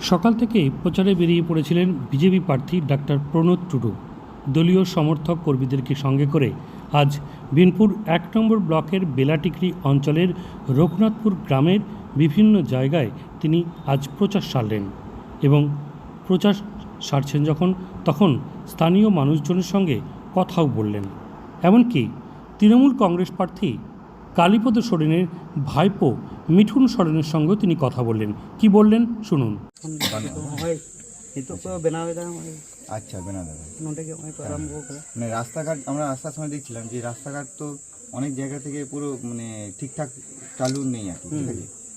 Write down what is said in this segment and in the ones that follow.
সকাল থেকেই প্রচারে বেরিয়ে পড়েছিলেন বিজেপি প্রার্থী ডাক্তার প্রণোদ টুডু। দলীয় সমর্থক কর্মীদেরকে সঙ্গে করে আজ বিনপুর এক নম্বর ব্লকের বেলাটিকরি অঞ্চলের রঘুনাথপুর গ্রামের বিভিন্ন জায়গায় তিনি আজ প্রচার সারলেন এবং প্রচার সারছেন যখন, তখন স্থানীয় মানুষজনের সঙ্গে কথাও বললেন। এমনকি তৃণমূল কংগ্রেস প্রার্থী কালীপদ সরেনের ভাইপো মিঠুন সরেনের সঙ্গেও তিনি কথা বললেন। কি বললেন? শুনুন। আচ্ছা বেনা হ্যাঁ। মানে রাস্তাঘাট আমরা রাস্তার সময় দেখছিলাম যে রাস্তাঘাট তো অনেক জায়গা থেকে পুরো মানে ঠিকঠাক চালু নেই আর কি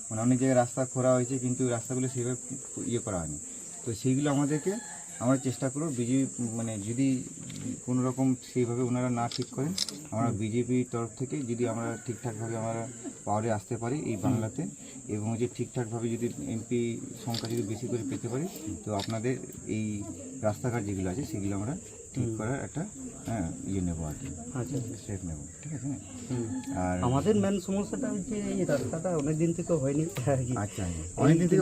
মানে অনেক জায়গায় রাস্তা খোঁড়া হয়েছে কিন্তু রাস্তাগুলো সেভাবে ইয়ে করা হয়নি। তো সেইগুলো আমাদেরকে আমরা চেষ্টা করব বিজেপি মানে যদি কোনো রকম সেইভাবে ওনারা না ঠিক করেন। আমরা বিজেপির তরফ থেকে যদি আমরা ঠিকঠাকভাবে আমরা পাওয়ারে আসতে পারি এই বাংলাতে এবং যে ঠিকঠাকভাবে যদি এমপি সংখ্যা যদি বেশি করে পেতে পারি তো আপনাদের এই রাস্তাঘাট যেগুলো আছে সেগুলো আমরা ঠিক করার একটা হ্যাঁ ইয়ে নেব আর কি। আচ্ছা। স্টেপ নেব ঠিক আছে? আর আমাদের মেন সমস্যাটা হচ্ছে এই রাস্তাটা অনেক দিন থেকে হয়নি কি। আচ্ছা অনেকদিন থেকে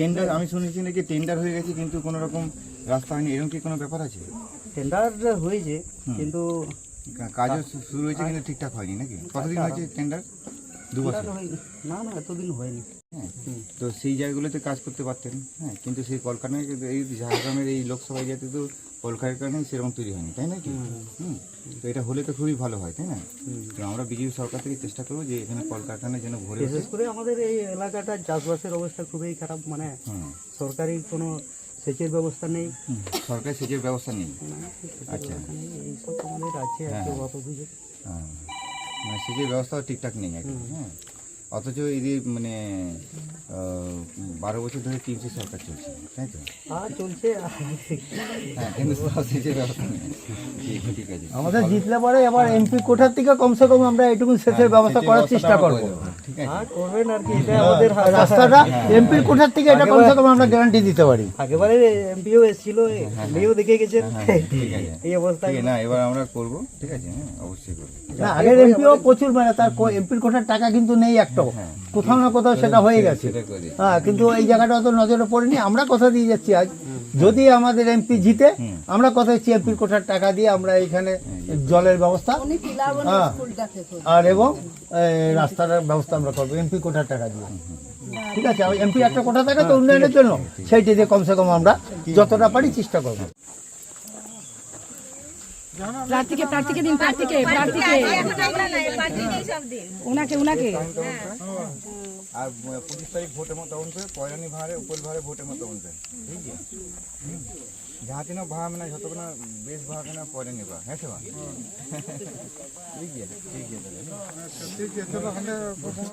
টেন্ডার আমি শুনেছি নাকি টেন্ডার হয়ে গেছে কিন্তু কোনো রকম রাস্তা হয়নি এরকম কি কোনো ব্যাপার আছে? টেন্ডার হয়েছে কিন্তু কাজও শুরু হয়েছে কিন্তু ঠিকঠাক হয়নি নাকি? কতদিন হয়েছে টেন্ডার দু বছর। না না এতদিন হয়নি। হ্যাঁ তো সেই জায়গাগুলোতে কাজ করতে পারতেন হ্যাঁ কিন্তু সেই কলকারখানায় এই ঝাড়গ্রামের এই লোকসভা এরিয়াতে তো কলকারখানায় সেরকম তৈরি হয়নি তাই না কি হুম তো এটা হলে তো খুবই ভালো হয় তাই না? তো আমরা বিজেপি সরকার থেকে চেষ্টা করব যে এখানে কলকারখানা যেন ভরে বিশেষ করে আমাদের এই এলাকাটা চাষবাসের অবস্থা খুবই খারাপ মানে সরকারি কোনো সেচের ব্যবস্থা নেই। সরকারি সেচের ব্যবস্থা নেই। আচ্ছা। এইসব আমাদের আছে আর কি অভাব অভিযোগ হ্যাঁ। মানে সেচের ব্যবস্থা ঠিকঠাক নেই আর কি, হ্যাঁ। অথচ এদের মানে বারো বছর ধরে টিএমসি সরকার চলছে তাই তো? আর চলছে। হ্যাঁ কিন্তু সেচের ব্যবস্থা নেই। আমাদের জিতলে পরে এবার এমপি কোঠার থেকে কমসে কম আমরা এটুকু সেচের ব্যবস্থা করার চেষ্টা করব। ঠিক আছে। আর করবেন আর কি এটা আমাদের রাস্তাটা। এমপির কোঠার থেকে এটা কমসে কম আমরা গ্যারান্টি দিতে পারি। আগেবারে এমপিও এসেছিল এমপিও দেখে গেছেন এই অবস্থায়। না এবার আমরা করব ঠিক আছে হ্যাঁ অবশ্যই করব। না আগের এমপিও প্রচুর মানে তার এমপির কোঠার টাকা কিন্তু নেই একটাও। কোথাও না কোথাও সেটা হয়ে গেছে। হ্যাঁ কিন্তু এই জায়গাটা অত নজরে পড়েনি আমরা কথা দিয়ে যাচ্ছি আজ। যদি আমাদের এমপি জিতে আমরা কথা দিচ্ছি এমপির কোঠার টাকা দিয়ে আমরা এখানে জলের ব্যবস্থা হ্যাঁ আর এবং রাস্তার ব্যবস্থা আমরা করব এমপি কোঠার টাকা দিয়ে। ঠিক আছে এমপি একটা কোঠা থাকে তো উন্নয়নের জন্য। সেইটা দিয়ে কমসে কম আমরা যতটা পারি চেষ্টা করব। প্রার্থীকে প্রার্থীকে দিন প্রার্থীকে প্রার্থীকে ওনাকে ওনাকে? আর পঁচিশ তারিখ ভোটের মতো তখন করে পয়রানি ভাড়ে উপর ভাড়ে ভোটের মতো তখন করে ঠিক আছে যাহা তিন ভাড়া মানে যত কোনো বেশ ভাড়া কেনা পয়রানি নিবা হ্যাঁ সে ঠিক আছে ঠিক আছে ঠিক আছে